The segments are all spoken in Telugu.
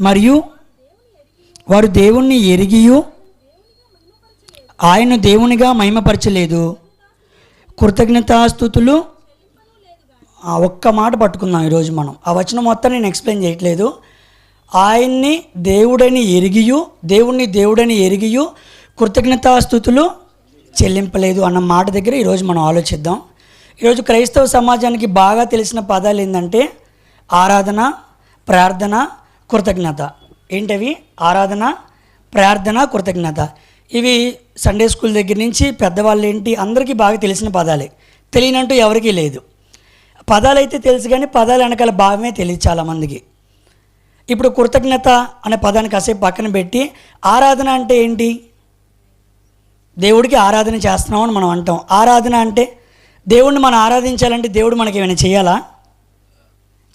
మరియు వారు దేవుణ్ణి ఎరిగియు ఆయన దేవునిగా మహిమపరచలేదు. కృతజ్ఞతాస్థుతులు ఒక్క మాట పట్టుకుందాం ఈరోజు మనం. ఆ వచనం మొత్తం నేను ఎక్స్ప్లెయిన్ చేయట్లేదు. ఆయన్ని దేవుడని ఎరిగియు దేవుణ్ణి దేవుడని ఎరిగియు కృతజ్ఞతాస్థుతులు చెల్లింపలేదు అన్న మాట దగ్గర ఈరోజు మనం ఆలోచిద్దాం. ఈరోజు క్రైస్తవ సమాజానికి బాగా తెలిసిన పదాలు ఏంటంటే ఆరాధన ప్రార్థన కృతజ్ఞత. ఏంటవి? ఆరాధన ప్రార్థన కృతజ్ఞత. ఇవి సండే స్కూల్ దగ్గర నుంచి పెద్దవాళ్ళు ఏంటి అందరికీ బాగా తెలిసిన పదాలే. తెలియనంటూ ఎవరికీ లేదు. పదాలు అయితే తెలుసు కానీ పదాలు వెనకాల భావమే తెలియదు చాలామందికి. ఇప్పుడు కృతజ్ఞత అనే పదాన్ని కాసేపు పక్కన పెట్టి ఆరాధన అంటే ఏంటి? దేవుడికి ఆరాధన చేస్తున్నామని మనం అంటాం. ఆరాధన అంటే దేవుడిని మనం ఆరాధించాలంటే దేవుడు మనకి ఏమైనా చేయాలా?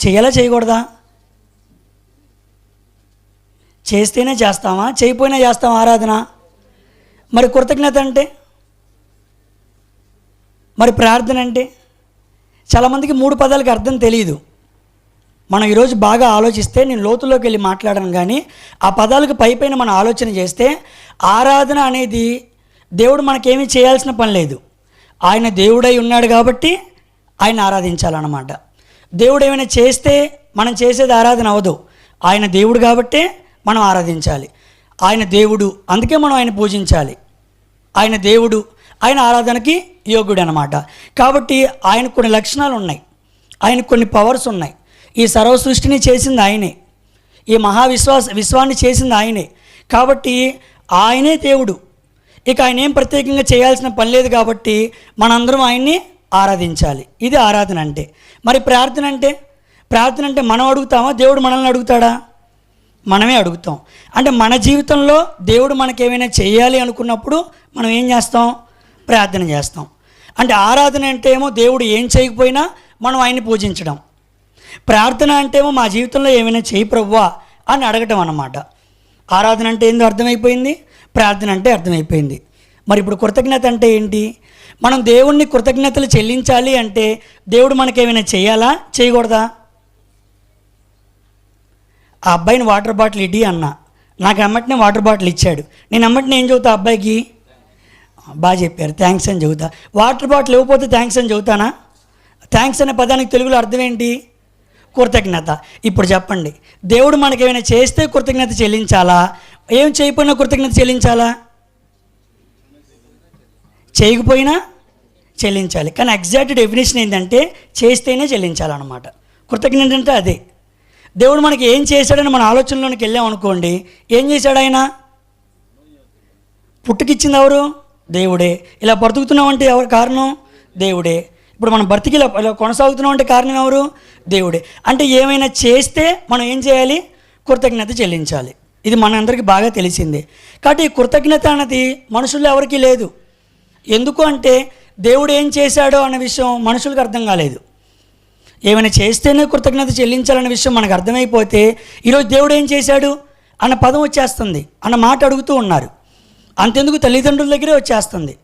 చేయాలా చేయకూడదా? చేస్తేనే చేస్తామా? చేయపోయినా చేస్తాం ఆరాధన? మరి కృతజ్ఞత అంటే? మరి ప్రార్థన అంటే? చాలామందికి మూడు పదాలకి అర్థం తెలియదు మనం ఈరోజు బాగా ఆలోచిస్తే నేను లోతులోకి వెళ్ళి మాట్లాడను కానీ ఆ పదాలకు పై పైన మనం ఆలోచన చేస్తే ఆరాధన అనేది దేవుడు మనకేమీ చేయాల్సిన పని లేదు. ఆయన దేవుడై ఉన్నాడు కాబట్టి ఆయన ఆరాధించాలన్నమాట. దేవుడు ఏమైనా చేస్తే మనం చేసేది ఆరాధన అవ్వదు. ఆయన దేవుడు కాబట్టే మనం ఆరాధించాలి. ఆయన దేవుడు అందుకే మనం ఆయన పూజించాలి. ఆయన దేవుడు ఆయన ఆరాధనకి యోగ్యుడు అనమాట కాబట్టి ఆయన కొన్ని లక్షణాలు ఉన్నాయి ఆయన కొన్ని పవర్స్ ఉన్నాయి. ఈ సర్వ సృష్టిని చేసింది ఆయనే. ఈ మహావిశ్వాస విశ్వాన్ని చేసింది ఆయనే. కాబట్టి ఆయనే దేవుడు. ఇక ఆయన ఏం ప్రత్యేకంగా చేయాల్సిన పని లేదు కాబట్టి మనందరం ఆయన్ని ఆరాధించాలి. ఇది ఆరాధన అంటే. మరి ప్రార్థన అంటే? ప్రార్థన అంటే మనం అడుగుతామా? దేవుడు మనల్ని అడుగుతాడా? మనమే అడుగుతాం. అంటే మన జీవితంలో దేవుడు మనకేమైనా చేయాలి అనుకున్నప్పుడు మనం ఏం చేస్తాం? ప్రార్థన చేస్తాం. అంటే ఆరాధన అంటే ఏమో దేవుడు ఏం చేయకపోయినా మనం ఆయన్ని పూజించడం. ప్రార్థన అంటే ఏమో మా జీవితంలో ఏమైనా చేయి ప్రవ్వా అని అడగటం అన్నమాట. ఆరాధన అంటే ఏందో అర్థమైపోయింది? ప్రార్థన అంటే అర్థమైపోయింది. మరి ఇప్పుడు కృతజ్ఞత అంటే ఏంటి? మనం దేవుణ్ణి కృతజ్ఞతలు చెల్లించాలి అంటే దేవుడు మనకేమైనా చేయాలా? చేయకూడదా? ఆ అబ్బాయిని వాటర్ బాటిల్ ఇడి అన్న. నాకు అమ్మటినే వాటర్ బాటిల్ ఇచ్చాడు. నేను అమ్మటిని ఏం చెబుతా అబ్బాయికి? బాగా చెప్పారు. థ్యాంక్స్ అని చెబుతా. వాటర్ బాటిల్ ఇవ్వకపోతే థ్యాంక్స్ అని చదువుతానా థ్యాంక్స్ అనే పదానికి తెలుగులో అర్థం ఏంటి? కృతజ్ఞత. ఇప్పుడు చెప్పండి. దేవుడు మనకి ఏమైనా చేస్తే కృతజ్ఞత చెల్లించాలా? ఏం చేయకపోయినా కృతజ్ఞత చెల్లించాలా? చేయకపోయినా చెల్లించాలి. కానీ ఎగ్జాక్ట్ డెఫినేషన్ ఏంటంటే చేస్తేనే చెల్లించాలన్నమాట. కృతజ్ఞత అంటే అదే. దేవుడు మనకి ఏం చేశాడని మన ఆలోచనలోనికి వెళ్ళామనుకోండి ఏం చేశాడు ఆయన? పుట్టుకిచ్చింది ఎవరు? దేవుడే. ఇలా బ్రతుకుతున్నామంటే ఎవరు కారణం? దేవుడే. ఇప్పుడు మనం బ్రతికి ఇలా ఇలా కొనసాగుతున్నాం అంటే కారణం ఎవరు? దేవుడే. అంటే ఏమైనా చేస్తే మనం ఏం చేయాలి? కృతజ్ఞత చెల్లించాలి. ఇది మనందరికీ బాగా తెలిసిందే. కాబట్టి ఈ కృతజ్ఞత అన్నది మనుషుల్లో ఎవరికీ లేదు. ఎందుకు అంటే దేవుడు ఏం చేశాడో అన్న విషయం మనుషులకు అర్థం కాలేదు. ఏమైనా చేస్తేనే కృతజ్ఞత చెల్లించాలన్న విషయం మనకు అర్థమైపోతే ఈరోజు దేవుడు ఏం చేశాడు? అన్న పదం వచ్చేస్తుంది. అన్న మాట అడుగుతూ ఉన్నారు. అంతెందుకు తల్లిదండ్రుల దగ్గరే వచ్చేస్తుంది.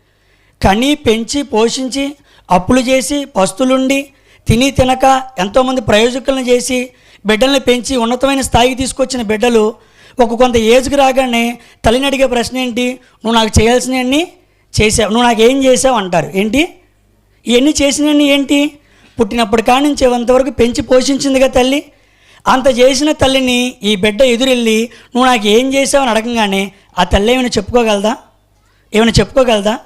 కని పెంచి పోషించి అప్పులు చేసి పస్తులుండి తిని తినక ఎంతోమంది ప్రయోజకులను చేసి బిడ్డల్ని పెంచి ఉన్నతమైన స్థాయికి తీసుకొచ్చిన బిడ్డలు ఒక కొంత ఏజ్కి రాగానే తల్లిని అడిగే ప్రశ్న ఏంటి? నువ్వు నాకు చేయాల్సినవన్నీ చేసావు. నువ్వు నాకు ఏం చేసావు? అంటారు. ఏంటి? ఇవన్నీ చేసినవన్నీ ఏంటి? పుట్టినప్పటి కాడి నుంచి అంతవరకు పెంచి పోషించిందిగా తల్లి. అంత చేసిన తల్లిని ఈ బిడ్డ ఎదురెళ్ళి నువ్వు నాకు ఏం చేసావని అడగంగానే ఆ తల్లి ఏమైనా చెప్పుకోగలదా? ఏమైనా చెప్పుకోగలదా?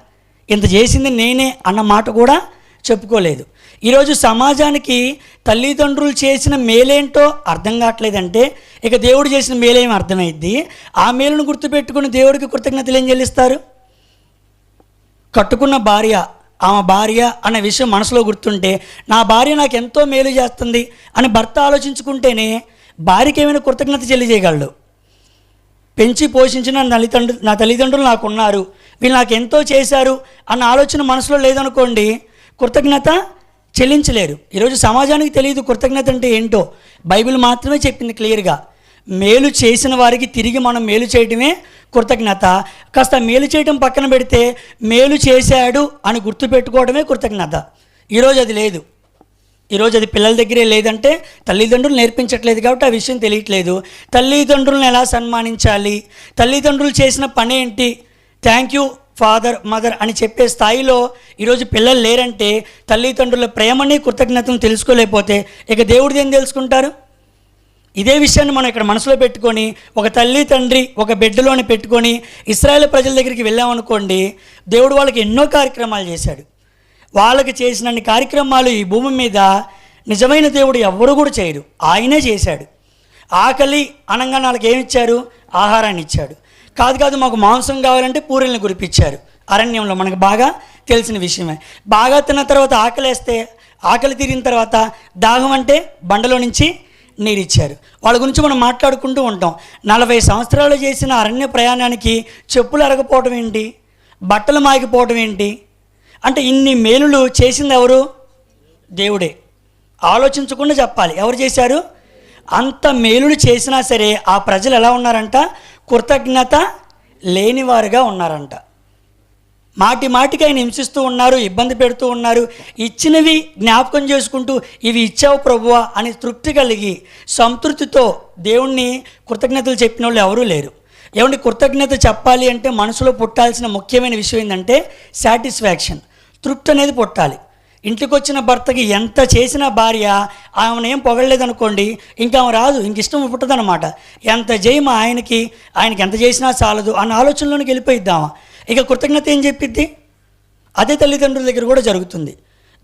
ఇంత చేసింది నేనే అన్న మాట కూడా చెప్పుకోలేదు. ఈరోజు సమాజానికి తల్లిదండ్రులు చేసిన మేలేంటో అర్థం కావట్లేదంటే ఇక దేవుడు చేసిన మేలేం అర్థమైద్ది. ఆ మేలును గుర్తుపెట్టుకుని దేవుడికి కృతజ్ఞతలు ఏం చెల్లిస్తారు? కట్టుకున్న భార్య ఆమె భార్య అనే విషయం మనసులో గుర్తుంటే నా భార్య నాకు ఎంతో మేలు చేస్తుంది అని భర్త ఆలోచించుకుంటేనే భార్యకి ఏమైనా కృతజ్ఞత చెల్లిచేయగలడు పెంచి పోషించిన తల్లిదండ్రు తల్లిదండ్రులు నా తల్లిదండ్రులు నాకు ఉన్నారు వీళ్ళు నాకు ఎంతో చేశారు అన్న ఆలోచన మనసులో లేదనుకోండి కృతజ్ఞత చెల్లించలేరు. ఈరోజు సమాజానికి తెలియదు కృతజ్ఞత అంటే ఏంటో. బైబిల్ మాత్రమే చెప్పింది క్లియర్గా. మేలు చేసిన వారికి తిరిగి మనం మేలు చేయటమే కృతజ్ఞత. కాస్త మేలు చేయటం పక్కన పెడితే మేలు చేశాడు అని గుర్తుపెట్టుకోవడమే కృతజ్ఞత. ఈరోజు అది లేదు. ఈరోజు అది పిల్లల దగ్గరే లేదంటే తల్లిదండ్రులు నేర్పించట్లేదు కాబట్టి ఆ విషయం తెలియట్లేదు. తల్లిదండ్రులను ఎలా సన్మానించాలి? తల్లిదండ్రులు చేసిన పని ఏంటి? థ్యాంక్ యూ ఫాదర్ మదర్ అని చెప్పే స్థాయిలో ఈరోజు పిల్లలు లేరంటే తల్లిదండ్రుల ప్రేమని కృతజ్ఞతను తెలుసుకోలేకపోతే ఇక దేవుడిది ఏం తెలుసుకుంటారు? ఇదే విషయాన్ని మనం ఇక్కడ మనసులో పెట్టుకొని ఒక తల్లి తండ్రి ఒక బిడ్డలోని పెట్టుకొని ఇస్రాయేల్ ప్రజల దగ్గరికి వెళ్ళామనుకోండి దేవుడు వాళ్ళకి ఎన్నో కార్యక్రమాలు చేశాడు. వాళ్ళకి చేసినన్ని కార్యక్రమాలు ఈ భూమి మీద నిజమైన దేవుడు ఎవ్వరూ కూడా చేయరు. ఆయనే చేశాడు. ఆకలి అనగానే వాళ్ళకి ఏమి ఇచ్చారు? ఆహారాన్ని ఇచ్చాడు. కాదు కాదు మాకు మాంసం కావాలంటే పూరీలను కురిపించారు అరణ్యంలో మనకు బాగా తెలిసిన విషయమే. బాగా తిన్న తర్వాత ఆకలేస్తే ఆకలి తీరిన తర్వాత దాహం అంటే బండలో నుంచి నీరు ఇచ్చారు వాళ్ళ గురించి మనం మాట్లాడుకుంటూ ఉంటాం. నలభై సంవత్సరాలు చేసిన అరణ్య ప్రయాణానికి చెప్పులు అరగపోవటం ఏంటి? బట్టలు మాగిపోవటం ఏంటి? అంటే ఇన్ని మేలులు చేసింది ఎవరు? దేవుడే. ఆలోచించకుండా చెప్పాలి. ఎవరు చేశారు? అంత మేలులు చేసినా సరే ఆ ప్రజలు ఎలా ఉన్నారంట? కృతజ్ఞత లేనివారుగా ఉన్నారంట. మాటి మాటికి ఆయన హింసిస్తూ ఉన్నారు ఇబ్బంది పెడుతూ ఉన్నారు. ఇచ్చినవి జ్ఞాపకం చేసుకుంటూ ఇవి ఇచ్చావు ప్రభువా అని తృప్తి కలిగి సంతృప్తితో దేవుణ్ణి కృతజ్ఞతలు చెప్పిన వాళ్ళు ఎవరూ లేరు. ఏమంటే కృతజ్ఞత చెప్పాలి అంటే మనసులో పుట్టాల్సిన ముఖ్యమైన విషయం ఏంటంటే సాటిస్ఫాక్షన్. తృప్తి అనేది పుట్టాలి. ఇంటికి వచ్చిన భర్తకి ఎంత చేసిన భార్య ఆమెను ఏం పొగడలేదనుకోండి ఇంకా ఆమె రాదు ఇంక ఇష్టం పుట్టదనమాట ఎంత జయమ ఆయనకి ఆయనకి ఎంత చేసినా చాలదు అన్న ఆలోచనలోనికి వెళ్ళిపోయిద్దామా? ఇక కృతజ్ఞత ఏం చెప్పిద్ది? అదే తల్లిదండ్రుల దగ్గర కూడా జరుగుతుంది.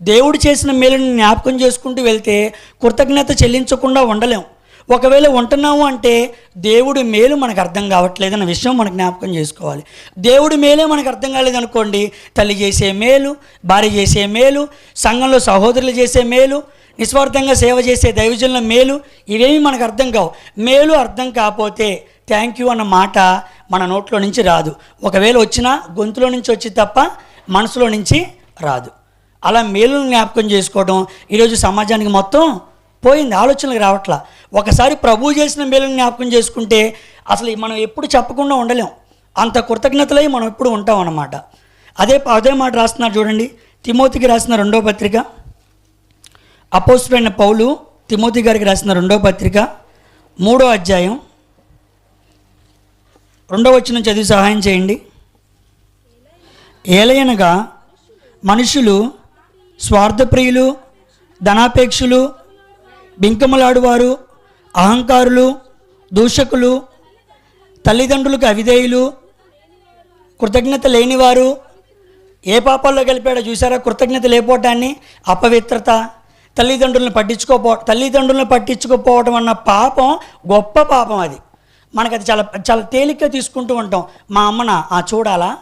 దేవుడు చేసిన మేలుని జ్ఞాపకం చేసుకుంటూ వెళ్తే కృతజ్ఞత చెల్లించకుండా ఉండలేం. ఒకవేళ ఉంటున్నాము అంటే దేవుడి మేలు మనకు అర్థం కావట్లేదన్న విషయం మనం జ్ఞాపకం చేసుకోవాలి. దేవుడి మేలే మనకు అర్థం కాలేదనుకోండి తల్లి చేసే మేలు భార్య చేసే మేలు సంఘంలో సహోదరులు చేసే మేలు నిస్వార్థంగా సేవ చేసే దైవజనుల మేలు ఇవేమి మనకు అర్థం కావు. మేలు అర్థం కాకపోతే థ్యాంక్ యూ అన్న మాట మన నోట్లో నుంచి రాదు. ఒకవేళ వచ్చినా గొంతులో నుంచి వచ్చి తప్ప మనసులో నుంచి రాదు. అలా మేలును జ్ఞాపకం చేసుకోవడం ఈరోజు సమాజానికి మొత్తం పోయింది. ఆలోచనలకు రావట్లా. ఒకసారి ప్రభువు చేసిన మేలును జ్ఞాపకం చేసుకుంటే అసలు మనం ఎప్పుడు చెప్పకుండా ఉండలేం. అంత కృతజ్ఞతలై మనం ఎప్పుడు ఉంటాం అన్నమాట. అదే అదే మాట రాస్తున్నారు చూడండి. తిమోతికి రాసిన రెండో పత్రిక. అపోస్టుడైన పౌలు తిమోతి గారికి రాసిన రెండో పత్రిక. మూడో అధ్యాయం. రెండో వచ్చిన చదివి సహాయం చేయండి. ఏలయనగా మనుషులు స్వార్థప్రియులు ధనాపేక్షులు బింకములాడువారు అహంకారులు దూషకులు తల్లిదండ్రులకు అవిధేయులు కృతజ్ఞత లేనివారు ఏ పాపాల్లో గెలిపాడో చూసారా కృతజ్ఞత లేకపోవటాన్ని అపవిత్రత తల్లిదండ్రులను పట్టించుకోపో తల్లిదండ్రులను పట్టించుకోపోవడం అన్న పాపం గొప్ప పాపం అది. మనకు అది చాలా చాలా తేలిగ్గా తీసుకుంటూ ఉంటాం. మా అమ్మన ఆ చూడాలా?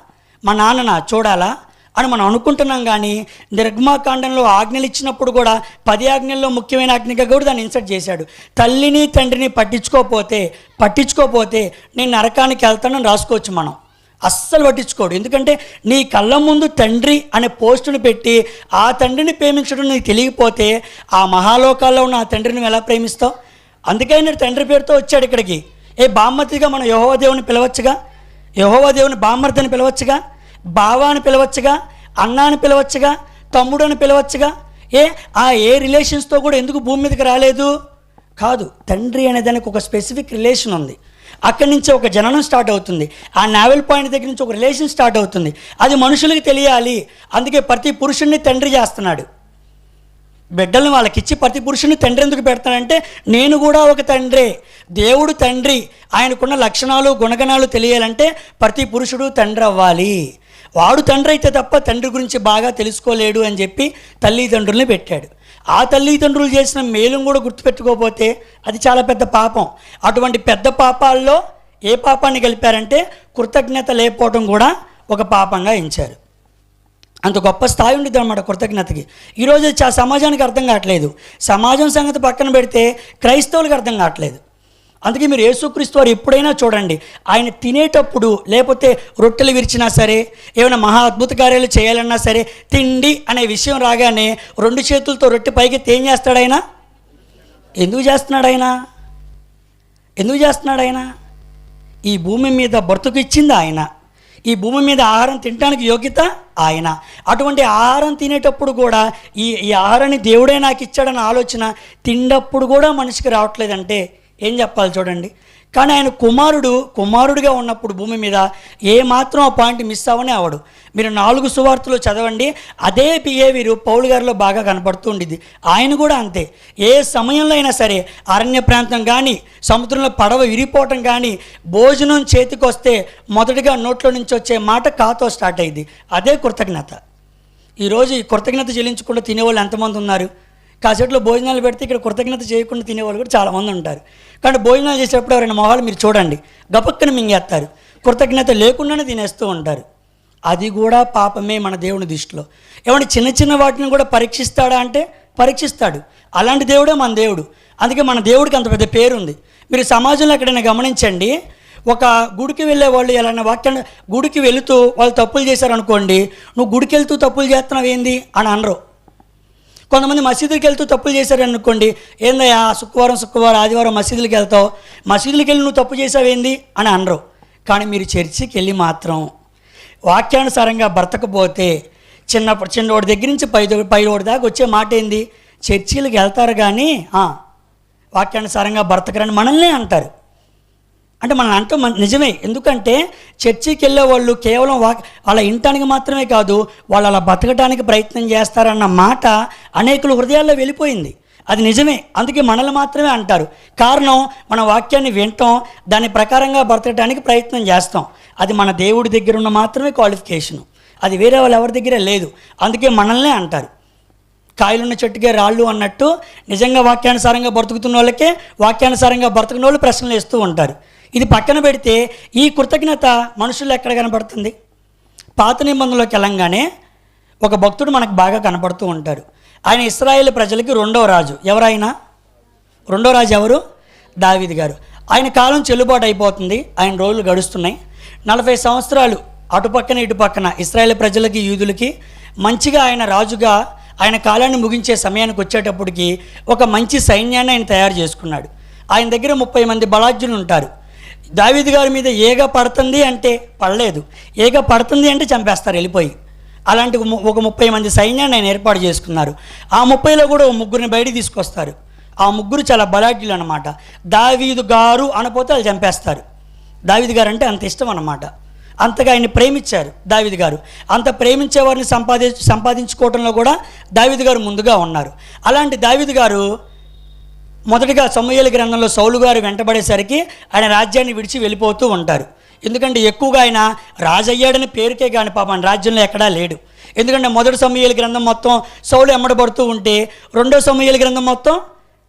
మా నాన్నన చూడాలా? అని మనం అనుకుంటున్నాం కానీ నిర్గమాకాండంలో ఆజ్ఞలు ఇచ్చినప్పుడు కూడా పది ఆజ్ఞల్లో ముఖ్యమైన ఆజ్ఞగా కూడా దాన్ని ఇన్సర్ట్ చేశాడు. తల్లిని తండ్రిని పట్టించుకోపోతే పట్టించుకోపోతే నేను నరకానికి వెళ్తానని రాసుకోవచ్చు మనం. అస్సలు పట్టించుకోడు. ఎందుకంటే నీ కళ్ళ ముందు తండ్రి అనే పోస్టును పెట్టి ఆ తండ్రిని ప్రేమించడం నీకు తెలియకపోతే ఆ మహాలోకాల్లో ఉన్న ఆ తండ్రిని ఎలా ప్రేమిస్తావు? అందుకే నేను తండ్రి పేరుతో వచ్చాడు ఇక్కడికి. ఏ బామ్మతిగా మనం యహోవ దేవుని పిలవచ్చుగా? యహోవ దేవుని అని పిలవచ్చుగా? బావా అని పిలవచ్చుగా? అన్న అని పిలవచ్చుగా? తమ్ముడు అని పిలవచ్చుగా? ఏ ఆ ఏ రిలేషన్స్తో కూడా ఎందుకు భూమి మీదకి రాలేదు? కాదు తండ్రి అనే దానికి ఒక స్పెసిఫిక్ రిలేషన్ ఉంది. అక్కడి నుంచి ఒక జననం స్టార్ట్ అవుతుంది. ఆ నావెల్ పాయింట్ దగ్గర నుంచి ఒక రిలేషన్ స్టార్ట్ అవుతుంది. అది మనుషులకి తెలియాలి. అందుకే ప్రతి పురుషుణ్ణి తండ్రి చేస్తున్నాడు. బిడ్డల్ని వాళ్ళకిచ్చి ప్రతి పురుషుని తండ్రి ఎందుకు పెడతానంటే నేను కూడా ఒక తండ్రే దేవుడు తండ్రి ఆయనకున్న లక్షణాలు గుణగణాలు తెలియాలంటే ప్రతి పురుషుడు తండ్రి అవ్వాలి. వాడు తండ్రి అయితే తప్ప తండ్రి గురించి బాగా తెలుసుకోలేడు అని చెప్పి తల్లిదండ్రుల్ని పెట్టాడు. ఆ తల్లిదండ్రులు చేసిన మేలును కూడా గుర్తుపెట్టుకోకపోతే అది చాలా పెద్ద పాపం. అటువంటి పెద్ద పాపాల్లో ఏ పాపాన్ని కలిపారంటే కృతజ్ఞత లేకపోవడం కూడా ఒక పాపంగా ఎంచారు. అంత గొప్ప స్థాయి ఉండేది అనమాట కృతజ్ఞతకి. ఈరోజు ఆ సమాజానికి అర్థం కావట్లేదు. సమాజం సంగతి పక్కన పెడితే క్రైస్తవులకు అర్థం కావట్లేదు. అందుకే మీరు యేసుక్రీస్తు వారు ఎప్పుడైనా చూడండి ఆయన తినేటప్పుడు లేకపోతే రొట్టెలు విరిచినా సరే ఏమైనా మహా అద్భుత కార్యాలు చేయాలన్నా సరే తిండి అనే విషయం రాగానే రెండు చేతులతో రొట్టె పైకి ఏం చేస్తాడు ఆయన? ఎందుకు చేస్తున్నాడు ఆయన? ఎందుకు చేస్తున్నాడు ఆయన? ఈ భూమి మీద బ్రతుకు ఇచ్చింది ఆయన? ఈ భూమి మీద ఆహారం తినడానికి యోగ్యత ఆయన. అటువంటి ఆహారం తినేటప్పుడు కూడా ఈ ఈ ఆహారాన్ని దేవుడే నాకు ఇచ్చాడన్న ఆలోచన తిండప్పుడు కూడా మనిషికి రావట్లేదంటే ఏం చెప్పాలి చూడండి. కానీ ఆయన కుమారుడు కుమారుడిగా ఉన్నప్పుడు భూమి మీద ఏ మాత్రం ఆ పాయింట్ మిస్ అవ్వనే అవడు మీరు నాలుగు సువార్తలు చదవండి అదే బిహేవియర్ పౌలు గారిలో బాగా కనపడుతూ ఉండేది ఆయన కూడా అంతే. ఏ సమయంలో అయినా సరే అరణ్య ప్రాంతం కానీ సముద్రంలో పడవ విరిపోవటం కానీ భోజనం చేతికొస్తే మొదటిగా నోట్లో నుంచి వచ్చే మాట కాతో స్టార్ట్ అయ్యింది అదే కృతజ్ఞత. ఈరోజు ఈ కృతజ్ఞత చెల్లించకుండా తినేవాళ్ళు ఎంతమంది ఉన్నారు? కాసేట్లో భోజనాలు పెడితే ఇక్కడ కృతజ్ఞత చేయకుండా తినేవాళ్ళు కూడా చాలామంది ఉంటారు. కానీ భోజనాలు చేసేటప్పుడు ఎవరైనా మొహాలు మీరు చూడండి గపక్కన మింగేస్తారు. కృతజ్ఞత లేకుండానే తినేస్తూ ఉంటారు. అది కూడా పాపమే మన దేవుని దృష్టిలో. ఏమంటే చిన్న చిన్న వాటిని కూడా పరీక్షిస్తాడా అంటే పరీక్షిస్తాడు. అలాంటి దేవుడే మన దేవుడు. అందుకే మన దేవుడికి అంత పెద్ద పేరు ఉంది మీరు సమాజంలో ఎక్కడైనా గమనించండి ఒక గుడికి వెళ్ళే వాళ్ళు ఎలా వాక్యాన్ని గుడికి వెళుతూ వాళ్ళు తప్పులు చేశారనుకోండి నువ్వు గుడికి వెళ్తూ తప్పులు చేస్తున్నావు ఏంది అని అనరు. కొంతమంది మసీదుకి వెళ్తూ తప్పులు చేశారనుకోండి ఏందయ్యా శుక్రవారం శుక్రవారం ఆదివారం మసీదులకు వెళ్తావు? మసీదులకు వెళ్ళి నువ్వు తప్పు చేసావేంది అని అనరు. కానీ మీరు చర్చికి వెళ్ళి మాత్రం వాక్యానుసారంగా బ్రతకపోతే చిన్నప్పుడు చిన్నోడి దగ్గర నుంచి పై పైలోడి దాకా వచ్చే మాట ఏంది? చర్చీలకు వెళ్తారు కానీ వాక్యానుసారంగా బ్రతకరని మనల్నే అంటారు. అంటే మనం అంటూ మన నిజమే. ఎందుకంటే చర్చికి వెళ్ళే వాళ్ళు కేవలం వా వాళ్ళ ఇంటానికి మాత్రమే కాదు వాళ్ళు అలా బతకడానికి ప్రయత్నం చేస్తారన్న మాట అనేకుల హృదయాల్లో వెళ్ళిపోయింది. అది నిజమే. అందుకే మనల్ని మాత్రమే అంటారు. కారణం మన వాక్యాన్ని వింటాం దాని ప్రకారంగా బ్రతకడానికి ప్రయత్నం చేస్తాం. అది మన దేవుడి దగ్గర ఉన్న మాత్రమే క్వాలిఫికేషను. అది వేరే వాళ్ళు ఎవరి దగ్గర లేదు. అందుకే మనల్నే అంటారు. కాయలున్న చెట్టుకే రాళ్ళు అన్నట్టు నిజంగా వాక్యానుసారంగా బ్రతుకుతున్న వాళ్ళకే వాక్యానుసారంగా బ్రతకని వాళ్ళు ప్రశ్నలు వేస్తూ ఉంటారు. ఇది పక్కన పెడితే ఈ కృతజ్ఞత మనుషుల్లో ఎక్కడ కనపడుతుంది పాత నిబంధనలోకి వెళ్ళంగానే ఒక భక్తుడు మనకు బాగా కనపడుతూ ఉంటారు ఆయన ఇస్రాయేల్ ప్రజలకి రెండో రాజు. ఎవరైనా? రెండో రాజు ఎవరు? దావిది గారు. ఆయన కాలం చెల్లుబాటు అయిపోతుంది. ఆయన రోజులు గడుస్తున్నాయి. నలభై సంవత్సరాలు అటుపక్కన ఇటు పక్కన ఇస్రాయేల్ ప్రజలకి యూదులకి మంచిగా ఆయన రాజుగా ఆయన కాలాన్ని ముగించే సమయానికి వచ్చేటప్పటికి ఒక మంచి సైన్యాన్ని ఆయన తయారు చేసుకున్నాడు. ఆయన దగ్గర ముప్పై మంది బలాజ్యులు ఉంటారు. దావీద్ గారి మీద ఏగ పడుతుంది అంటే పడలేదు. ఏగ పడుతుంది అంటే చంపేస్తారు వెళ్ళిపోయి. అలాంటి ఒక ముప్పై మంది సైన్యాన్ని ఆయన ఏర్పాటు చేసుకున్నారు. ఆ ముప్పైలో కూడా ముగ్గురిని బయటికి తీసుకొస్తారు. ఆ ముగ్గురు చాలా బలాఢ్యులు అనమాట దావీదు గారు అనపోతే వాళ్ళు చంపేస్తారు. దావీదు గారు అంటే అంత ఇష్టం అనమాట అంతగా ఆయన్ని ప్రేమించారు దావిది గారు. అంత ప్రేమించే వారిని సంపాది సంపాదించుకోవడంలో కూడా దావీదు గారు ముందుగా ఉన్నారు. అలాంటి దావిది గారు మొదటిగా సమూహల గ్రంథంలో సౌలు గారు వెంటబడేసరికి ఆయన రాజ్యాన్ని విడిచి వెళ్ళిపోతూ ఉంటారు. ఎందుకంటే ఎక్కువగా ఆయన రాజయ్యాడని పేరుకే కానీ పాపం రాజ్యంలో ఎక్కడా లేడు. ఎందుకంటే మొదటి సమూహల గ్రంథం మొత్తం సౌలు ఎమ్మడబడుతూ ఉంటే రెండో సమూహల గ్రంథం మొత్తం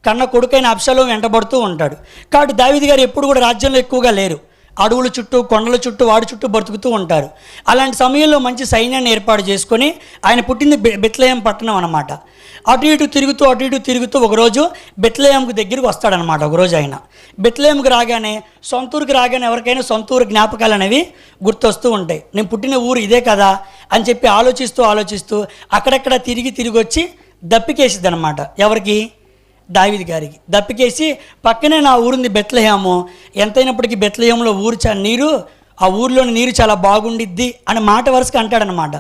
కన్న కొడుకైన అప్సలో వెంటబడుతూ ఉంటాడు. కాబట్టి దావిది గారు ఎప్పుడు కూడా రాజ్యంలో ఎక్కువగా లేరు. అడవుల చుట్టూ కొండల చుట్టూ వాడి చుట్టూ బ్రతుకుతూ ఉంటారు. అలాంటి సమయంలో మంచి సైన్యాన్ని ఏర్పాటు చేసుకొని ఆయన పుట్టింది బెత్లయం పట్టణం అనమాట అటు ఇటు తిరుగుతూ అటు ఇటు తిరుగుతూ ఒకరోజు బెత్లయంకు దగ్గరికి వస్తాడనమాట ఒకరోజు ఆయన. బెత్లయంకు రాగానే సొంతూరుకి రాగానే ఎవరికైనా సొంతూరు జ్ఞాపకాలు అనేవి గుర్తొస్తూ ఉంటాయి. నేను పుట్టిన ఊరు ఇదే కదా అని చెప్పి ఆలోచిస్తూ ఆలోచిస్తూ అక్కడక్కడ తిరిగి తిరిగి వచ్చి దప్పికేసిద్ది అనమాట ఎవరికి? దావిది గారికి. దప్పికేసి పక్కనే నా ఊరుంది బెత్లహేము. ఎంతైనప్పటికీ బెత్లహేములో ఊరు చా నీరు ఆ ఊర్లోని నీరు చాలా బాగుండిద్ది అని మాట వరుసగా అంటాడనమాట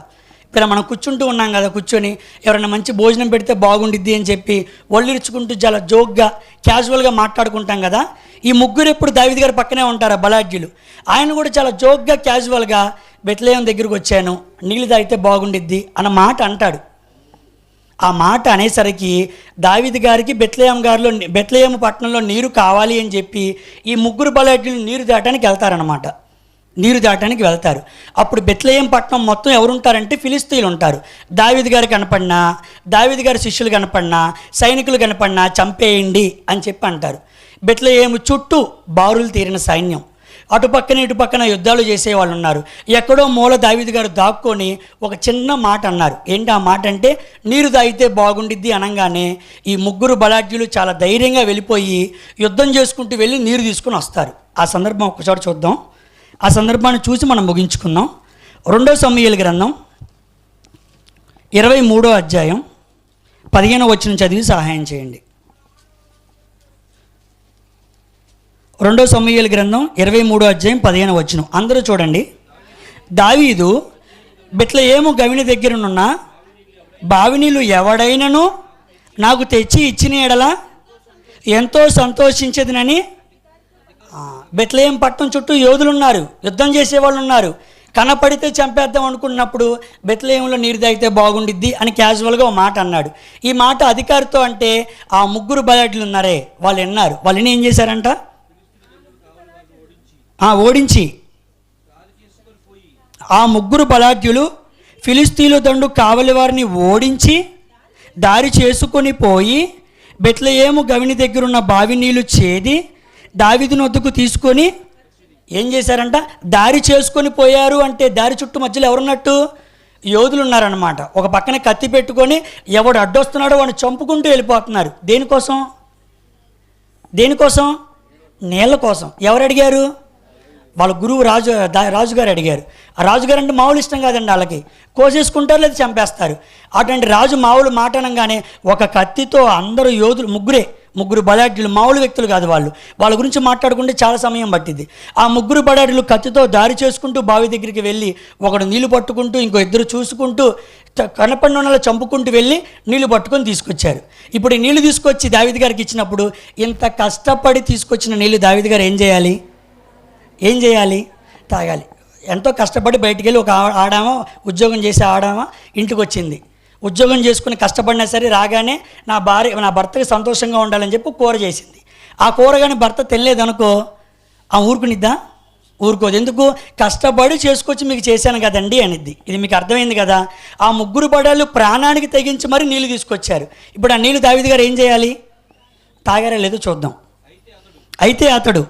ఇక్కడ మనం కూర్చుంటూ ఉన్నాం కదా కూర్చొని ఎవరైనా మంచి భోజనం పెడితే బాగుండిద్ది అని చెప్పి ఒళ్ళిరుచుకుంటూ చాలా జోక్గా క్యాజువల్గా మాట్లాడుకుంటాం కదా ఈ ముగ్గురు ఎప్పుడు దావిది గారి పక్కనే ఉంటారు బలాఢ్యులు ఆయన కూడా చాలా జోక్గా క్యాజువల్గా బెత్లహేం దగ్గరికి వచ్చాను. నీళ్ళు తాగితే బాగుండిద్ది అన్న మాట అంటాడు. ఆ మాట అనేసరికి దావిది గారికి బెత్లయం గారిలో బెత్లయం పట్టణంలో నీరు కావాలి అని చెప్పి ఈ ముగ్గురు బలాఢ్యులు నీరు దాటానికి వెళ్తారనమాట నీరు దాటానికి వెళ్తారు. అప్పుడు బెత్లయం పట్టణం మొత్తం ఎవరుంటారంటే ఫిలిస్తీన్లు ఉంటారు. దావిది గారు కనపడినా దావిది గారి శిష్యులు కనపడినా సైనికులు కనపడినా చంపేయండి అని చెప్పి అంటారు. బెత్లయేము చుట్టూ బారులు తీరిన సైన్యం. అటు పక్కన ఇటు పక్కన యుద్ధాలు చేసేవాళ్ళు ఉన్నారు. ఎక్కడో మూల దావిది గారు దాక్కొని ఒక చిన్న మాట అన్నారు. ఏంటి ఆ మాట అంటే నీరు తాగితే బాగుండిద్ది అనగానే ఈ ముగ్గురు బలాఢ్యులు చాలా ధైర్యంగా వెళ్ళిపోయి యుద్ధం చేసుకుంటూ వెళ్ళి నీరు తీసుకుని వస్తారు. ఆ సందర్భం ఒకసారి చూద్దాం. ఆ సందర్భాన్ని చూసి మనం ముగించుకుందాం. రెండో సమయాల గ్రంథం ఇరవై మూడో అధ్యాయం పదిహేను వచ్చిన చదివి సహాయం చేయండి. రెండో సమయాల గ్రంథం ఇరవై మూడో అధ్యాయం పదిహేను వచ్చిన అందరూ చూడండి. దావీదు ఏమో గవిని దగ్గరనున్న బావినీలు ఎవడైనను నాకు తెచ్చి ఇచ్చిన ఎడల ఎంతో సంతోషించదునని బెట్లయం పట్టణం చుట్టూ యోధులు ఉన్నారు యుద్ధం చేసేవాళ్ళు ఉన్నారు కనపడితే చంపేద్దాం అనుకున్నప్పుడు బెత్లెహేంలో నీరు తాగితే బాగుండిద్ది అని క్యాజువల్గా ఒక మాట అన్నాడు. ఈ మాట అధికారితో అంటే ఆ ముగ్గురు బయటలు ఉన్నారే వాళ్ళు విన్నారు వాళ్ళని ఏం చేశారంట? ఆ, ఓడించి ఆ ముగ్గురు బలాఢ్యులు ఫిలిస్తీన్ల దండు కావలి వారిని ఓడించి దారి చేసుకొని పోయి బెట్లయేము గవిని దగ్గరున్న బావి నీళ్ళు చేది దావిదిని వద్దకు తీసుకొని ఏం చేశారంట? దారి చేసుకొని పోయారు అంటే దారి చుట్టూ మధ్యలో ఎవరున్నట్టు? యోధులు ఉన్నారనమాట ఒక పక్కన కత్తి పెట్టుకొని ఎవడు అడ్డొస్తున్నాడో వాడిని చంపుకుంటూ వెళ్ళిపోతున్నారు. దేనికోసం? దేనికోసం? నీళ్ళ కోసం. ఎవరు అడిగారు? వాళ్ళ గురువు రాజు రాజుగారు అడిగారు. ఆ రాజుగారు అంటే మామూలు ఇష్టం కాదండి వాళ్ళకి. కోసేసుకుంటారు లేదా చంపేస్తారు. అటువంటి రాజు మామూలు మాట అనగానే ఒక కత్తితో అందరూ యోధులు ముగ్గురే ముగ్గురు బలాఢ్యులు మామూలు వ్యక్తులు కాదు వాళ్ళు. వాళ్ళ గురించి మాట్లాడుకుంటే చాలా సమయం పట్టింది. ఆ ముగ్గురు బలాఢ్యులు కత్తితో దారి చేసుకుంటూ బావి దగ్గరికి వెళ్ళి ఒకడు నీళ్ళు పట్టుకుంటూ ఇంకో ఇద్దరు చూసుకుంటూ త- కనపడిన వాళ్ళ చంపుకుంటూ వెళ్ళి నీళ్ళు పట్టుకొని తీసుకొచ్చారు. ఇప్పుడు ఈ నీళ్ళు తీసుకొచ్చి దావిది గారికి ఇచ్చినప్పుడు ఇంత కష్టపడి తీసుకొచ్చిన నీళ్ళు దావిది గారు ఏం చేయాలి? ఏం చేయాలి? తాగాలి. ఎంతో కష్టపడి బయటికి వెళ్ళి ఒక ఆడామో ఆడామ? ఉద్యోగం చేసే ఆడామ? ఇంటికి వచ్చింది ఉద్యోగం చేసుకుని కష్టపడినా సరే రాగానే నా భార్య నా భర్తకి సంతోషంగా ఉండాలని చెప్పి కూర చేసింది. ఆ కూర కానీ భర్త తెలియదనుకో ఆ ఊరుకునిద్దా? ఊరుకోదు. ఎందుకు? కష్టపడి చేసుకొచ్చి మీకు చేశాను కదండి అనిద్ది. ఇది మీకు అర్థమైంది కదా? ఆ ముగ్గురు బడాలు ప్రాణానికి తెగించి మరి నీళ్ళు తీసుకొచ్చారు. ఇప్పుడు ఆ నీళ్ళు దావిది గారు ఏం చేయాలి? తాగారా లేదో చూద్దాం. అయితే అతడు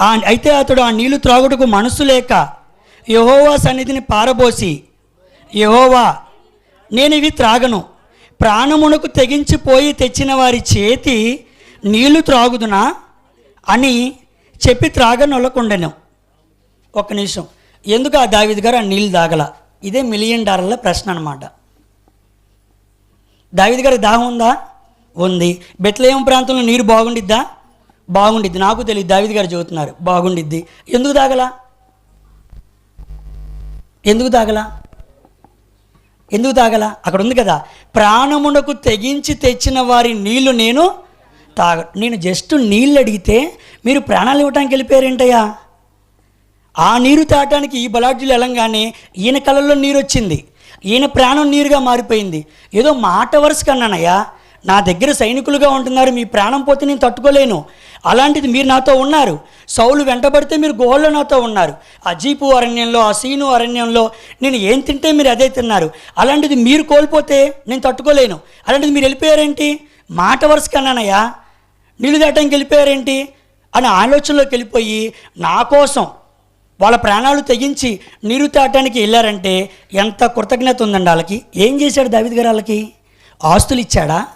ఆ అయితే అతడు ఆ నీళ్ళు త్రాగుటకు మనసు లేక యహోవా సన్నిధిని పారబోసి యహోవా నేను ఇవి త్రాగను. ప్రాణమునకు తెగించిపోయి తెచ్చిన వారి చేతి నీళ్ళు త్రాగుదునా అని చెప్పి త్రాగనొల్లకుండెను. ఒక్క నిమిషం. ఎందుకు ఆ దావిద్ గారు ఆ నీళ్ళు తాగల? ఇదే మిలియన్ డాలర్ల ప్రశ్న అనమాట దావిద్ గారి దాహం ఉందా? ఉంది. బెత్లయం ప్రాంతంలో నీరు బాగుండిద్దా? బాగుండిద్ది. నాకు తెలియదు దావిద్ గారు చదువుతున్నారు బాగుండిద్ది. ఎందుకు తాగలా? ఎందుకు తాగలా? ఎందుకు తాగలా? అక్కడ ఉంది కదా ప్రాణమునకు తెగించి తెచ్చిన వారి నీళ్ళు నేను తాగ నేను జస్ట్ నీళ్ళు అడిగితే మీరు ప్రాణాలు ఇవ్వటానికి వెళ్ళిపోయారేంటయ్యా? ఆ నీరు తాగటానికి ఈ బలాఢ్యులు వెళ్ళంగానే ఈయన కళ్ళల్లో నీరు వచ్చింది ఈయన ప్రాణం నీరుగా మారిపోయింది. ఏదో మాట వరుస కన్నానయ్యా. నా దగ్గర సైనికులుగా ఉంటున్నారు మీ ప్రాణం పోతే నేను తట్టుకోలేను. అలాంటిది మీరు నాతో ఉన్నారు. సౌలు వెంటబడితే మీరు గుహల్లో నాతో ఉన్నారు. అజీపు అరణ్యంలో ఆ సీను అరణ్యంలో నేను ఏం తింటే మీరు అదే తిన్నారు. అలాంటిది మీరు కోల్పోతే నేను తట్టుకోలేను. అలాంటిది మీరు వెళ్ళిపోయారేంటి? మాట వరుస కన్నానయ్యా. నీళ్ళు దాటానికి వెళ్ళిపోయారేంటి? అని ఆలోచనలోకి వెళ్ళిపోయి నా కోసం వాళ్ళ ప్రాణాలు తెగించి నీరు తాటానికి వెళ్ళారంటే ఎంత కృతజ్ఞత ఉందండి వాళ్ళకి. ఏం చేశాడు దావిద్ గారు వాళ్ళకి? ఆస్తులు ఇచ్చాడా?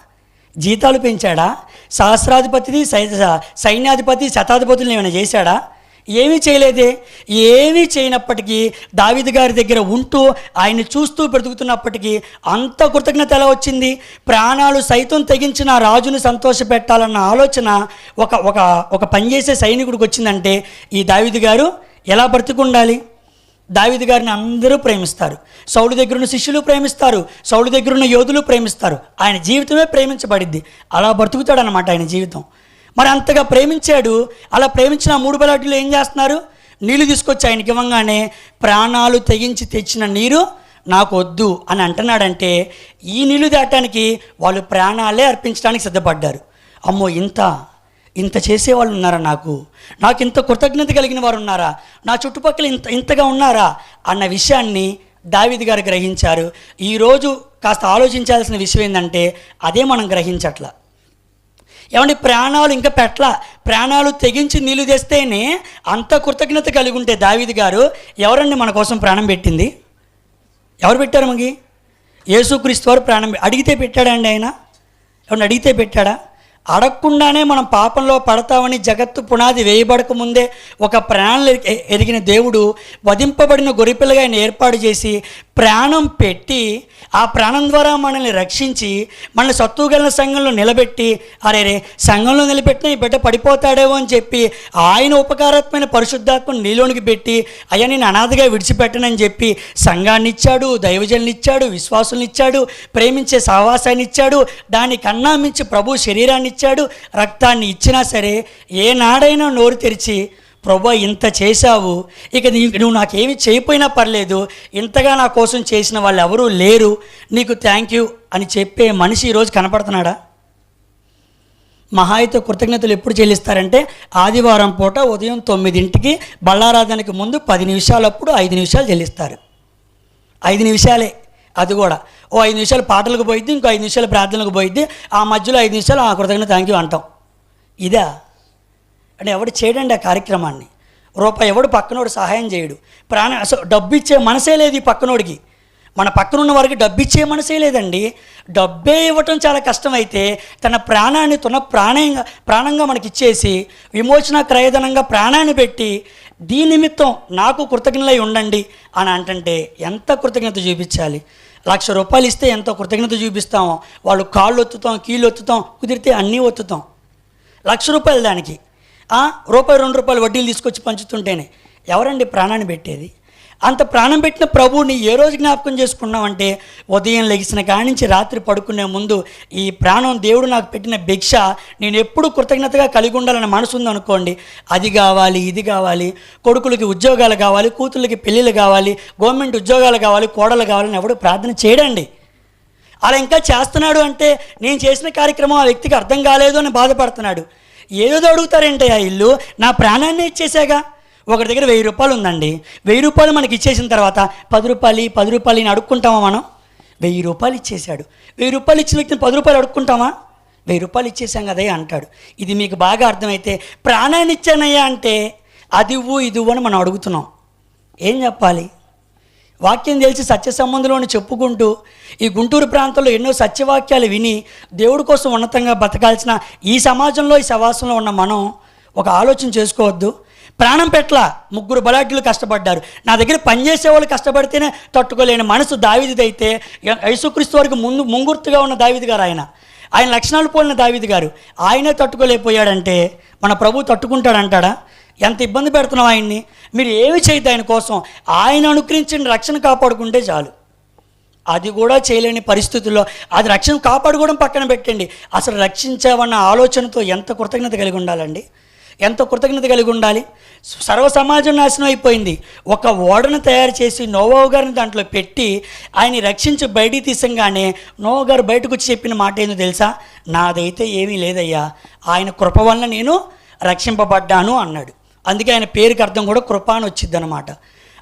జీతాలు పెంచాడా? సహస్రాధిపతిది సై సైన్యాధిపతి శతాధిపతులను ఏమైనా చేశాడా? ఏమీ చేయలేదే. ఏమీ చేయనప్పటికీ దావిద్ గారి దగ్గర ఉంటూ ఆయన్ని చూస్తూ బ్రతుకుతున్నప్పటికీ అంత కృతజ్ఞత ఎలా వచ్చింది? ప్రాణాలు సైతం తెగించిన రాజును సంతోషపెట్టాలన్న ఆలోచన ఒక ఒక ఒక పనిచేసే సైనికుడికి వచ్చిందంటే ఈ దావిద్ గారు ఎలా బ్రతికుండాలి? దావిది గారిని అందరూ ప్రేమిస్తారు. సౌలు దగ్గరున్న శిష్యులు ప్రేమిస్తారు. సౌలు దగ్గరున్న యోధులు ప్రేమిస్తారు. ఆయన జీవితమే ప్రేమించబడిద్ది. అలా బ్రతుకుతాడనమాట ఆయన జీవితం. మరి అంతగా ప్రేమించాడు. అలా ప్రేమించిన మూడు బలాటులు ఏం చేస్తున్నారు? నీళ్ళు తీసుకొచ్చి ఆయనకి ఇవ్వంగానే ప్రాణాలు తెగించి తెచ్చిన నీరు నాకు వద్దు అని అంటున్నాడంటే ఈ నీళ్ళు దాటానికి వాళ్ళు ప్రాణాలే అర్పించడానికి సిద్ధపడ్డారు. అమ్మో ఇంత ఇంత చేసేవాళ్ళు ఉన్నారా నాకు? నాకు ఇంత కృతజ్ఞత కలిగిన వారు ఉన్నారా? నా చుట్టుపక్కల ఇంత ఇంతగా ఉన్నారా? అన్న విషయాన్ని దావిది గారు గ్రహించారు. ఈరోజు కాస్త ఆలోచించాల్సిన విషయం ఏంటంటే అదే మనం గ్రహించట్ల. ఏమండి ప్రాణాలు ఇంకా పెట్ల ప్రాణాలు తెగించి నీళ్ళు తెస్తేనే అంత కృతజ్ఞత కలిగి ఉంటే దావిది గారు ఎవరండి మన కోసం ప్రాణం పెట్టింది? ఎవరు పెట్టారు మనకి? యేసుక్రీస్తు వారు ప్రాణం అడిగితే పెట్టాడండి ఆయన? ఎవరిని అడిగితే పెట్టాడా? అడగకుండానే మనం పాపంలో పడతామని జగత్తు పునాది వేయబడక ముందే ఒక ప్రాణాలు ఎరిగిన దేవుడు వధింపబడిన గొరిపిల్లగా ఆయన ఏర్పాటు చేసి ప్రాణం పెట్టి ఆ ప్రాణం ద్వారా మనల్ని రక్షించి మనల్ని సత్తుగల సంఘంలో నిలబెట్టి అరే రే సంఘంలో నిలబెట్టిన ఈ బిడ్డ పడిపోతాడేమో అని చెప్పి ఆయన ఉపకారాత్మైన పరిశుద్ధాత్మను నీలోనికి పెట్టి అయ్యా నేను అనాథగా విడిచిపెట్టనని చెప్పి సంఘాన్ని ఇచ్చాడు దైవజనులు ఇచ్చాడు విశ్వాసులను ఇచ్చాడు ప్రేమించే సహవాసాన్ని ఇచ్చాడు దానికన్నా మించి ప్రభు శరీరాన్ని ఇచ్చాడు రక్తాన్ని ఇచ్చినా సరే ఏనాడైనా నోరు తెరిచి ప్రభా ఇంత చేశావు. ఇక నీ నువ్వు నాకేమి చేయకపోయినా పర్లేదు. ఇంతగా నా కోసం చేసిన వాళ్ళు ఎవరూ లేరు. నీకు థ్యాంక్ యూ అని చెప్పే మనిషి ఈరోజు కనపడుతున్నాడా? మహా అయితే కృతజ్ఞతలు ఎప్పుడు చెల్లిస్తారంటే ఆదివారం పూట ఉదయం తొమ్మిదింటికి బళ్ళారాధనకి ముందు పది నిమిషాలప్పుడు ఐదు నిమిషాలు చెల్లిస్తారు. ఐదు నిమిషాలే. అది కూడా. ఓ ఐదు నిమిషాలు పాటలకు పోయిద్ది ఇంకో ఐదు నిమిషాలు ప్రార్థనలకు పోయిద్ది. ఆ మధ్యలో ఐదు నిమిషాలు ఆ కృతజ్ఞత థ్యాంక్ యూ అంటాం. ఇదా? అంటే ఎవడు చేయడండి ఆ కార్యక్రమాన్ని. రూపాయి ఎవడు పక్కనోడు సహాయం చేయడు. ప్రాణ అసలు డబ్బు ఇచ్చే మనసే లేదు ఈ పక్కనోడికి. మన పక్కనున్న వారికి డబ్బు ఇచ్చే మనసే లేదండి. డబ్బే ఇవ్వటం చాలా కష్టమైతే తన ప్రాణాన్ని తన ప్రాణంగా ప్రాణంగా మనకి ఇచ్చేసి విమోచన క్రయధనంగా ప్రాణాన్ని పెట్టి దీని నిమిత్తం నాకు కృతజ్ఞలై ఉండండి అని అంటంటే ఎంత కృతజ్ఞత చూపించాలి? లక్ష రూపాయలు ఇస్తే ఎంత కృతజ్ఞత చూపిస్తామో వాళ్ళు కాళ్ళు ఒత్తుతాం కీళ్ళు ఒత్తుతాం కుదిరితే అన్నీ ఒత్తుతాం. లక్ష రూపాయలు దానికి. రూపాయి రెండు రూపాయలు వడ్డీలు తీసుకొచ్చి పంచుతుంటేనే. ఎవరండి ప్రాణాన్ని పెట్టేది? అంత ప్రాణం పెట్టిన ప్రభువుని ఏ రోజు జ్ఞాపకం చేసుకున్నామంటే ఉదయం లెగిసిన కాడి నుంచి రాత్రి పడుకునే ముందు ఈ ప్రాణం దేవుడు నాకు పెట్టిన భిక్ష నేను ఎప్పుడు కృతజ్ఞతగా కలిగి ఉండాలని మనసు ఉందనుకోండి. అది కావాలి ఇది కావాలి కొడుకులకి ఉద్యోగాలు కావాలి కూతుళ్ళకి పెళ్ళిళ్ళు కావాలి గవర్నమెంట్ ఉద్యోగాలు కావాలి కోడలు కావాలని ఎవడు ప్రార్థన చేయడండి. అలా ఇంకా చేస్తున్నాడు అంటే నేను చేసిన కార్యక్రమం ఆ వ్యక్తికి అర్థం కాలేదు అని బాధపడుతున్నాడు. ఏదో అడుగుతారేంటి ఆ ఇల్లు? నా ప్రాణాన్ని ఇచ్చేసాగా ఒకరి దగ్గర వెయ్యి రూపాయలు ఉందండి. వెయ్యి రూపాయలు మనకి ఇచ్చేసిన తర్వాత పది రూపాయలు పది రూపాయలు అడుక్కుంటామా మనం? వెయ్యి రూపాయలు ఇచ్చేశాడు. వెయ్యి రూపాయలు ఇచ్చిన వ్యక్తిని పది రూపాయలు అడుక్కుంటామా? వెయ్యి రూపాయలు ఇచ్చేసాం కదే అంటాడు. ఇది మీకు బాగా అర్థమైతే ప్రాణాన్ని ఇచ్చానయ్యా అంటే అది ఇవ్వు ఇది అని మనం అడుగుతున్నాం. ఏం చెప్పాలి? వాక్యం తెలిసి సత్య సంబంధంలోని చెప్పుకుంటూ ఈ గుంటూరు ప్రాంతంలో ఎన్నో సత్యవాక్యాలు విని దేవుడి కోసం ఉన్నతంగా బతకాల్సిన ఈ సమాజంలో ఈ సవాసంలో ఉన్న మనం ఒక ఆలోచన చేసుకోవద్దు. ప్రాణం పెట్ల ముగ్గురు బలాఢ్యులు కష్టపడ్డారు. నా దగ్గర పనిచేసేవాళ్ళు కష్టపడితేనే తట్టుకోలేని మనసు దావిదిదైతే యేసుక్రీస్తు వరకు ముందు ముంగుర్తుగా ఉన్న దావిది గారు ఆయన. ఆయన లక్షణాలు పోలిన దావిది గారు. ఆయనే తట్టుకోలేకపోయాడంటే మన ప్రభు తట్టుకుంటాడంటాడా? ఎంత ఇబ్బంది పెడుతున్నాం ఆయన్ని? మీరు ఏమి చేయద్దు ఆయన కోసం? ఆయన అనుగ్రహించిన రక్షణ కాపాడుకుంటే చాలు. అది కూడా చేయలేని పరిస్థితుల్లో అది రక్షణ కాపాడుకోవడం పక్కన పెట్టండి. అసలు రక్షించావన్న ఆలోచనతో ఎంత కృతజ్ఞత కలిగి ఉండాలండి? ఎంత కృతజ్ఞత కలిగి ఉండాలి? సర్వ సమాజం నాశనం అయిపోయింది. ఒక ఓడను తయారు చేసి నోవావు గారిని దాంట్లో పెట్టి ఆయన్ని రక్షించి బయటికి తీసంగానే నోవా గారు బయటకు వచ్చి చెప్పిన మాట ఏందో తెలుసా? నాదైతే ఏమీ లేదయ్యా. ఆయన కృప వల్ల నేను రక్షింపబడ్డాను అన్నాడు. అందుకే ఆయన పేరుకి అర్థం కూడా కృప అని వచ్చింది అనమాట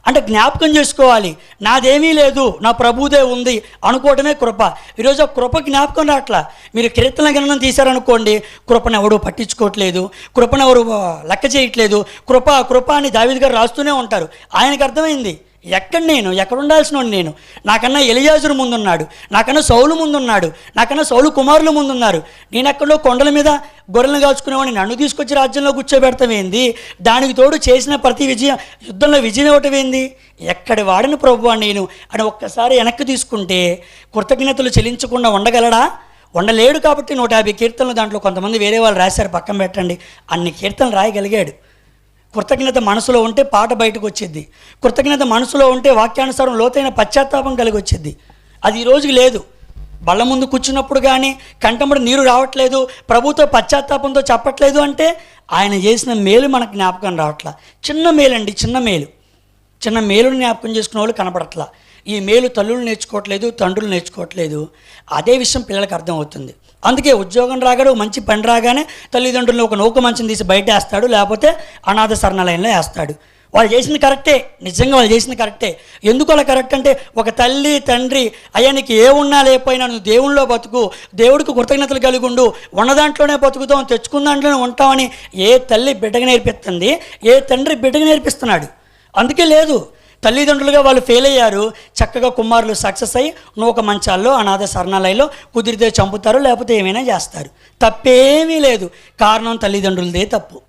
అంటే జ్ఞాపకం చేసుకోవాలి నాదేమీ లేదు నా ప్రభుదే ఉంది అనుకోవటమే కృప. ఈరోజు ఆ కృప జ్ఞాపకం రాట్లా. మీరు కీర్తన గణనం తీశారనుకోండి కృపను ఎవడు పట్టించుకోవట్లేదు కృపను ఎవరు లెక్క చేయట్లేదు. కృప కృప అని దావిద్ గారు రాస్తూనే ఉంటారు. ఆయనకు అర్థమైంది. ఎక్కడ నేను? ఎక్కడ ఉండాల్సిన నేను? నాకన్నా ఎలియాజురు ముందున్నాడు. నాకన్నా సౌలు ముందున్నాడు. నాకన్నా సౌలు కుమారులు ముందున్నారు. నేను ఎక్కడో కొండల మీద గొర్రెలు కాచుకునేవాడిని నన్ను తీసుకొచ్చి రాజ్యంలో కూర్చోబెడతామేంది దానికి తోడు చేసిన ప్రతి విజయం యుద్ధంలో విజయం ఇవ్వటమేంది ఎక్కడి వాడని ప్రభు నేను? అని ఒక్కసారి వెనక్కి తీసుకుంటే కృతజ్ఞతలు చెల్లించకుండా ఉండగలడా? ఉండలేడు కాబట్టి నూట యాభై కీర్తనలు దాంట్లో కొంతమంది వేరే వాళ్ళు రాశారు. పక్కన పెట్టండి. అన్ని కీర్తనలు రాయగలిగాడు. కృతజ్ఞత మనసులో ఉంటే పాట బయటకు వచ్చేది. కృతజ్ఞత మనసులో ఉంటే వాక్యానుసారం లోతైన పశ్చాత్తాపం కలిగి వచ్చేది. అది ఈ రోజుకి లేదు. బళ్ళ ముందు కూర్చున్నప్పుడు కానీ కంటముడు నీరు రావట్లేదు. ప్రభుతో పశ్చాత్తాపంతో చెప్పట్లేదు అంటే ఆయన చేసిన మేలు మనకు జ్ఞాపకం రావట్లా. చిన్న మేలు అండి చిన్న మేలు. చిన్న మేలుని జ్ఞాపకం చేసుకునే వాళ్ళు కనపడట్లా. ఈ మేలు తల్లులు నేర్చుకోవట్లేదు తండ్రులు నేర్చుకోవట్లేదు. అదే విషయం పిల్లలకు అర్థమవుతుంది. అందుకే ఉద్యోగం రాగాడు మంచి పని రాగానే తల్లిదండ్రులను ఒక నౌక మంచం తీసి బయట వేస్తాడు లేకపోతే అనాథ శరణాలయంలో వేస్తాడు. వాళ్ళు చేసింది కరెక్టే నిజంగా వాళ్ళు చేసింది కరెక్టే. ఎందుకు అలా కరెక్ట్ అంటే ఒక తల్లి తండ్రి అయ్యా నీకు ఏ ఉన్నా లేకపోయినా నువ్వు దేవుళ్ళో బతుకు దేవుడికి కృతజ్ఞతలు కలిగి ఉండు ఉన్న దాంట్లోనే బతుకుతాం తెచ్చుకున్న దాంట్లోనే ఉంటామని ఏ తల్లి బిడ్డగా నేర్పిస్తుంది ఏ తండ్రి బిడ్డగా నేర్పిస్తున్నాడు. అందుకే లేదు తల్లిదండ్రులుగా వాళ్ళు ఫెయిల్ అయ్యారు చక్కగా కుమారులు సక్సెస్ అయ్యి నూక మంచాల్లో అనాథ శరణాలయంలో కుదిరితే చంపుతారు లేకపోతే ఏమైనా చేస్తారు. తప్పేమీ లేదు. కారణం తల్లిదండ్రులదే తప్పు.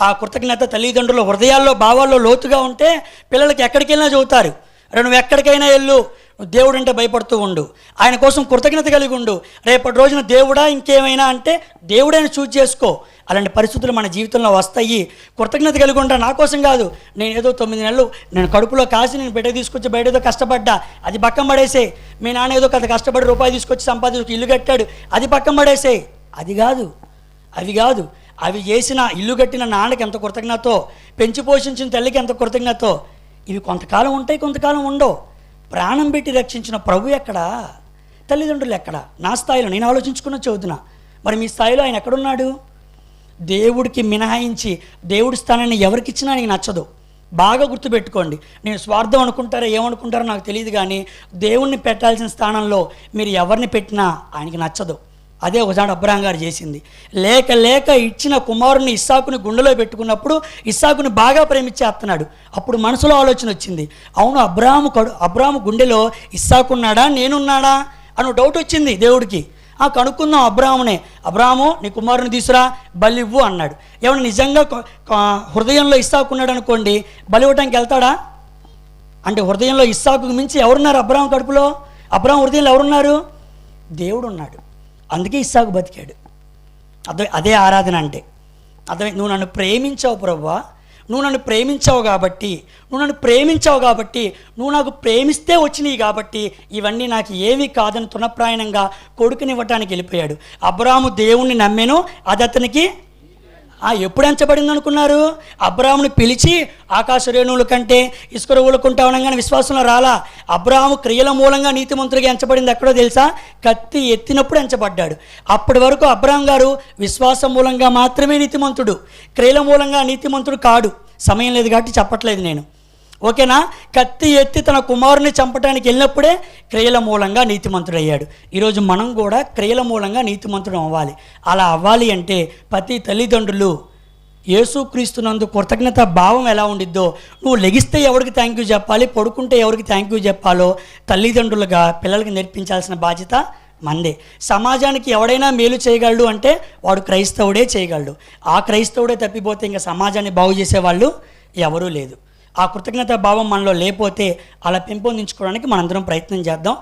ఆ కృతజ్ఞత తల్లిదండ్రుల హృదయాల్లో భావాల్లో లోతుగా ఉంటే పిల్లలకి ఎక్కడికైనా చదువుతారు. రే నువ్వు ఎక్కడికైనా వెళ్ళు. దేవుడు అంటే భయపడుతూ ఉండు. ఆయన కోసం కృతజ్ఞత కలిగి ఉండు. రేపటి రోజున దేవుడా ఇంకేమైనా అంటే దేవుడైనా చూజ్ చేసుకో. అలాంటి పరిస్థితులు మన జీవితంలో వస్తాయి. కృతజ్ఞత కలిగి ఉంటా నా కోసం కాదు. నేను ఏదో తొమ్మిది నెలలు నేను కడుపులో కాసి నేను బిడ్డ తీసుకొచ్చి బయట ఏదో కష్టపడ్డా అది పక్కన పడేసే. మీ నాన్న ఏదో కథ కష్టపడి రూపాయి తీసుకొచ్చి సంపాదించి ఇల్లు కట్టాడు అది పక్కన పడేసే. అది కాదు. అవి కాదు. అవి చేసిన ఇల్లు కట్టిన నాన్నకి ఎంత కృతజ్ఞతో పెంచి పోషించిన తల్లికి ఎంత కృతజ్ఞతో. ఇవి కొంతకాలం ఉంటాయి కొంతకాలం ఉండవు. ప్రాణం పెట్టి రక్షించిన ప్రభు ఎక్కడా? తల్లిదండ్రులు ఎక్కడా? నా స్థాయిలో నేను ఆలోచించుకున్న చదువుతున్నా మరి మీ స్థాయిలో ఆయన ఎక్కడున్నాడు? దేవుడికి మినహాయించి దేవుడి స్థానాన్ని ఎవరికి ఇచ్చినా ఆయనకి నచ్చదు. బాగా గుర్తుపెట్టుకోండి. నేను స్వార్థం అనుకుంటారో ఏమనుకుంటారో నాకు తెలియదు కానీ దేవుణ్ణి పెట్టాల్సిన స్థానంలో మీరు ఎవరిని పెట్టినా ఆయనకి నచ్చదు. అదే ఒకసారి అబ్రహం గారు చేసింది. లేక లేక ఇచ్చిన కుమారుని ఇస్సాకుని గుండెలో పెట్టుకున్నప్పుడు ఇస్సాకుని బాగా ప్రేమించేస్తున్నాడు. అప్పుడు మనసులో ఆలోచన వచ్చింది. అవును అబ్రాహాము కడు అబ్రాహాము గుండెలో ఇస్సాకున్నాడా నేనున్నాడా? అని డౌట్ వచ్చింది దేవుడికి. ఆ కనుక్కుందాం అబ్రాహ్మనే అబ్రాహము నీ కుమారుని తీసురా బలి ఇవ్వు అన్నాడు. ఏమన్నా నిజంగా హృదయంలో ఇస్సాకున్నాడు అనుకోండి బలి ఇవ్వటానికి వెళ్తాడా? అంటే హృదయంలో ఇస్సాకు మించి ఎవరున్నారు అబ్రాహం కడుపులో? అబ్రాహం హృదయంలో ఎవరున్నారు? దేవుడు ఉన్నాడు అందుకే ఇస్సాకు బతికాడు. అదే అదే ఆరాధన అంటే. అదే నువ్వు నన్ను ప్రేమించావు ప్రభువా నువ్వు నన్ను ప్రేమించావు కాబట్టి నువ్వు నన్ను ప్రేమించావు కాబట్టి నువ్వు నాకు ప్రేమిస్తే వచ్చినాయి కాబట్టి ఇవన్నీ నాకు ఏమీ కాదని తునప్రాయణంగా కొడుకునివ్వటానికి వెళ్ళిపోయాడు. అబ్రాము దేవుణ్ణి నమ్మెను అది అతనికి ఆ, ఎప్పుడు ఎంచబడింది అనుకున్నారు? అబ్రాహాముని పిలిచి ఆకాశ రేణువుల కంటే ఇసుక రువులుకుంటా ఉండగానే విశ్వాసంలో రాలా. అబ్రాహాము క్రియల మూలంగా నీతిమంతుడిగా ఎంచబడింది ఎక్కడో తెలుసా? కత్తి ఎత్తినప్పుడు ఎంచబడ్డాడు. అప్పటి వరకు అబ్రాహం గారు విశ్వాసం మూలంగా మాత్రమే నీతిమంతుడు. క్రియల మూలంగా నీతిమంతుడు కాడు. సమయం లేదు కాబట్టి చెప్పట్లేదు నేను. ఓకేనా? కత్తి ఎత్తి తన కుమారుని చంపడానికి వెళ్ళినప్పుడే క్రియల మూలంగా నీతిమంతుడయ్యాడు. ఈరోజు మనం కూడా క్రియల మూలంగా నీతిమంతుడు అవ్వాలి. అలా అవ్వాలి అంటే ప్రతి తల్లిదండ్రులు యేసుక్రీస్తునందు కృతజ్ఞత భావం ఎలా ఉండిద్దో నువ్వు లెగిస్తే ఎవరికి థ్యాంక్ యూ చెప్పాలి పడుకుంటే ఎవరికి థ్యాంక్ యూ చెప్పాలో తల్లిదండ్రులుగా పిల్లలకి నేర్పించాల్సిన బాధ్యత మందే. సమాజానికి ఎవడైనా మేలు చేయగలడు అంటే వాడు క్రైస్తవుడే చేయగలడు. ఆ క్రైస్తవుడే తప్పిపోతే ఇంకా సమాజాన్ని బాగు చేసేవాళ్ళు ఎవరూ లేదు. ఆ కృతజ్ఞత భావం మనలో లేకపోతే అలా పెంపొందించుకోవడానికి మనందరం ప్రయత్నం చేద్దాం.